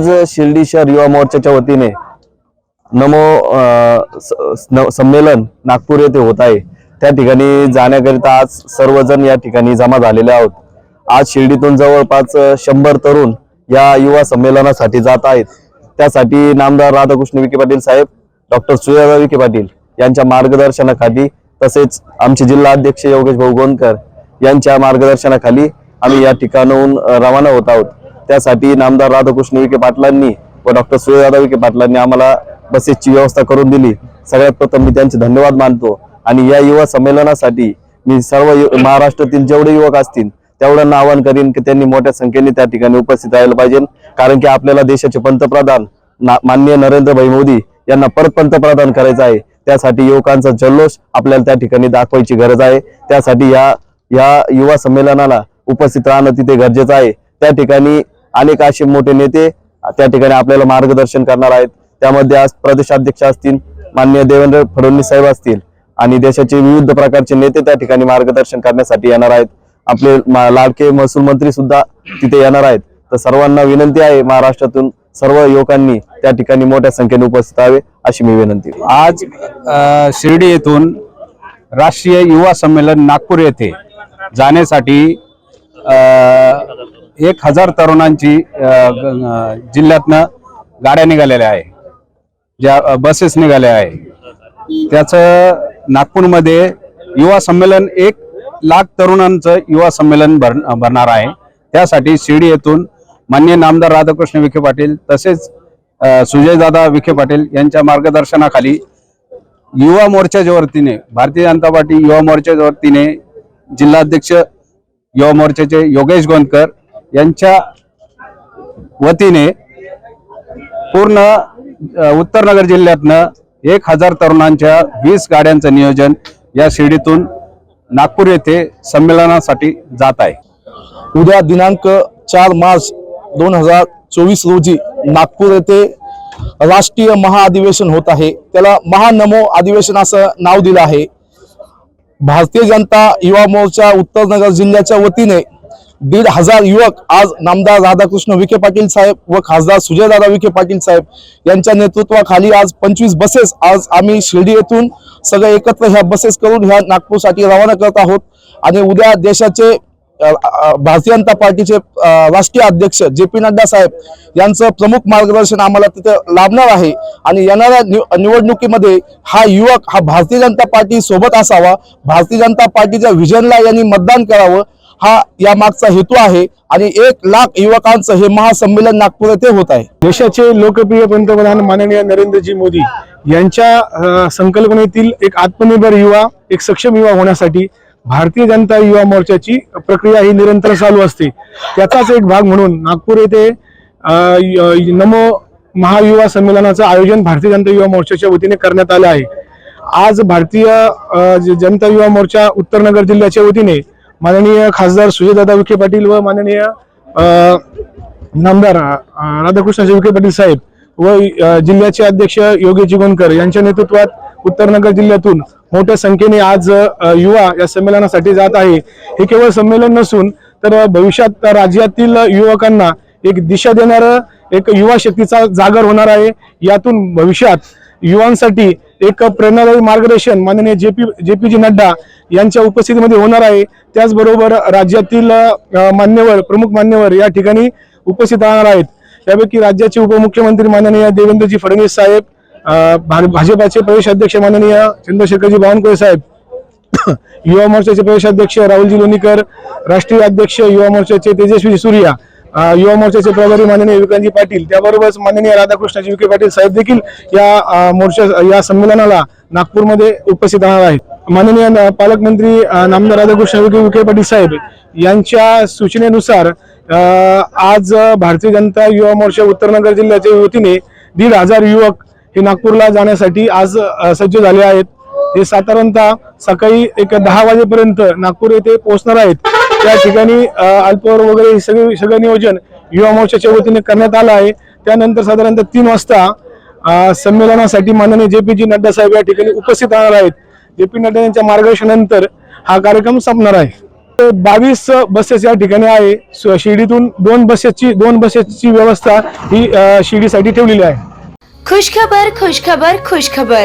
आज शिर्डी शहर युवा मोर्चाच्या वतीने नमो संमेलन नागपूर येथे होत आहे. त्या ठिकाणी जाण्याकरिता आज सर्वजण या ठिकाणी जमा झालेले आहोत. आज शिर्डीतून जवळपास शंभर तरुण या युवा संमेलनासाठी जात आहेत. त्यासाठी नामदार राधाकृष्ण विखे पाटील साहेब डॉक्टर सुजाता विखे पाटील यांच्या मार्गदर्शनाखाली तसेच आमचे जिल्हा अध्यक्ष योगेश भाऊ गोंदकर यांच्या मार्गदर्शनाखाली आम्ही या ठिकाणाहून रवाना होत आहोत. त्यासाठी नामदार राधाकृष्ण विखे पाटलांनी व डॉक्टर सुजाता विखे पाटलांनी आम्हाला बसेसची व्यवस्था करून दिली. सगळ्यात प्रथम मी त्यांचे धन्यवाद मानतो आणि या युवा संमेलनासाठी मी सर्व यु- महाराष्ट्रातील जेवढे युवक असतील तेवढ्यांना आवाहन करीन की त्यांनी मोठ्या संख्येने त्या ठिकाणी उपस्थित राहायला पाहिजे. कारण की आपल्याला देशाचे पंतप्रधान ना- माननीय नरेंद्रभाई मोदी यांना परत पंतप्रधान करायचं आहे. त्यासाठी युवकांचा जल्लोष आपल्याला त्या ठिकाणी दाखवायची गरज आहे. त्यासाठी या या युवा संमेलनाला उपस्थित राहणं तिथे गरजेचं आहे. त्या ठिकाणी अनेक असे मोठे नेते त्या ठिकाणी आपल्याला मार्गदर्शन करणार आहेत. त्यामध्ये आज प्रदेशाध्यक्ष असतील माननीय देवेंद्र फडणवीस साहेब असतील आणि देशाचे विविध प्रकारचे नेते त्या ठिकाणी मार्गदर्शन करण्यासाठी येणार आहेत. आपले लाडके महसूल मंत्री सुद्धा तिथे येणार आहेत. तर सर्वांना विनंती आहे महाराष्ट्रातून सर्व युवकांनी त्या ठिकाणी मोठ्या संख्येने उपस्थित राहावे अशी मी विनंती आज शिर्डी येथून राष्ट्रीय युवा संमेलन नागपूर येथे जाण्यासाठी एक हजार तरुणांची जिल्ह्यातनं गाड्या निघालेल्या आहे. ज्या बसेस निघाल्या आहे. त्याचं नागपूरमध्ये युवा संमेलन एक लाख तरुणांचं युवा संमेलन भर भरणार आहे. त्यासाठी शिर्डी येथून मान्य नामदार राधाकृष्ण विखे पाटील तसेच सुजयदादा विखे पाटील यांच्या मार्गदर्शनाखाली युवा मोर्चाच्या वतीने भारतीय जनता पार्टी युवा मोर्चाच्या वतीने जिल्हाध्यक्ष युवा मोर्चाचे योगेश गोंदकर यांच्या वतीने पूर्ण उत्तर उत्तरनगर जिल्ह्यातनं एक हजार तरुणांच्या वीस गाड्यांचं नियोजन या शिर्डीतून नागपूर येथे संमेलनासाठी जात आहे. उद्या दिनांक चार मार्च दोन हजार चोवीस रोजी नागपूर येथे राष्ट्रीय महाअधिवेशन होत आहे. त्याला महानमो अधिवेशन असं नाव दिलं आहे. भारतीय जनता युवा मोर्चा उत्तरनगर जिल्ह्याच्या वतीने दीड हजार युवक आज नामदार राधाकृष्ण विखे पाटील साहेब व खासदार सुजयदादा विखे पाटील साहेब यांच्या नेतृत्वाखाली आज पंचवीस बसेस आज आम्ही शिर्डी येथून सगळे एकत्र ह्या बसेस करून ह्या नागपूरसाठी रवाना करत आहोत. आणि उद्या देशाचे भारतीय जनता पार्टीचे राष्ट्रीय अध्यक्ष जे पी नड्डा साहेब यांचं प्रमुख मार्गदर्शन आम्हाला तिथे लाभणार आहे. आणि येणाऱ्या निव- निवडणुकीमध्ये हा युवक हा भारतीय जनता पार्टी सोबत असावा. भारतीय जनता पार्टीच्या व्हिजनला यांनी मतदान करावं. हा या मागचा हेतू आहे आणि एक लाख युवकांचं हे महासंमेलन नागपूर येथे होत आहे. देशाचे लोकप्रिय पंतप्रधान माननीय नरेंद्रजी मोदी यांच्या संकल्पनेतील एक आत्मनिर्भर युवा एक सक्षम युवा होण्यासाठी भारतीय जनता युवा मोर्चाची प्रक्रिया ही निरंतर चालू असते. त्याचाच एक भाग म्हणून नागपूर येथे नमो महायुवा संमेलनाचं आयोजन भारतीय जनता युवा मोर्चाच्या वतीने करण्यात आलं आहे. आज भारतीय जनता युवा मोर्चा उत्तरनगर जिल्ह्याच्या वतीने माननीय खासदार सुजयदादा विखे पाटील व माननीय नामदार राधाकृष्ण विखे पाटील साहेब व जिल्ह्याचे अध्यक्ष योगी जिगोणकर यांच्या नेतृत्वात उत्तरनगर जिल्ह्यातून मोठ्या संख्येने आज युवा या संमेलनासाठी जात आहे. हे केवळ संमेलन नसून तर भविष्यात राज्यातील युवकांना एक दिशा देणारं एक युवा शक्तीचा जागर होणार आहे. यातून भविष्यात युवांसाठी एक प्रेरणादायी मार्गदर्शन माननीय J P J P G Nadda यांच्या उपस्थितीमध्ये होणार आहे. त्याचबरोबर राज्यातील मान्यवर प्रमुख मान्यवर या ठिकाणी उपस्थित राहणार आहेत. त्यापैकी राज्याचे उपमुख्यमंत्री माननीय देवेंद्रजी फडणवीस साहेब भा- भाजपाचे प्रदेश अध्यक्ष माननीय चंद्रशेखरजी बावनकुळे साहेब युवा मोर्चाचे प्रदेशाध्यक्ष राहुलजी लोणीकर राष्ट्रीय अध्यक्ष युवा मोर्चाचे तेजस्वी सूर्या युवा मोर्चाचे प्रभारी माननीय विकांतजी पाटील त्याबरोबरच माननीय राधाकृष्णजी विखे पाटील साहेब देखील या मोर्चा या संमेलनाला नागपूरमध्ये उपस्थित राहणार आहेत. माननीय पालकमंत्री नामदार राधाकृष्ण विखे विखे पाटील साहेब यांच्या सूचनेनुसार आज भारतीय जनता युवा मोर्चा उत्तरनगर जिल्ह्याच्या वतीने दीड हजार युवक हे नागपूरला जाण्यासाठी आज सज्ज झाले आहेत. हे साधारणतः सकाळी एक दहा वाजेपर्यंत नागपूर येथे पोहोचणार आहेत. त्या ठिकाणी अल्पवर वगैरे हे सगळे सगळं नियोजन युवा मोर्चाच्या वतीने करण्यात आलं आहे. त्यानंतर साधारणतः तीन वाजता संमेलनासाठी माननीय जे पी जी नड्डा साहेब या ठिकाणी उपस्थित राहणार आहेत. जे पी नड्डा यांच्या मार्गदर्शनानंतर हा कार्यक्रम संपणार आहे. बावीस बसेस या ठिकाणी आहे. शिर्डीतून दोन बसेसची दोन बसेसची व्यवस्था ही शिर्डीसाठी ठेवलेली आहे. खुशखबर खुशखबर खुशखबर.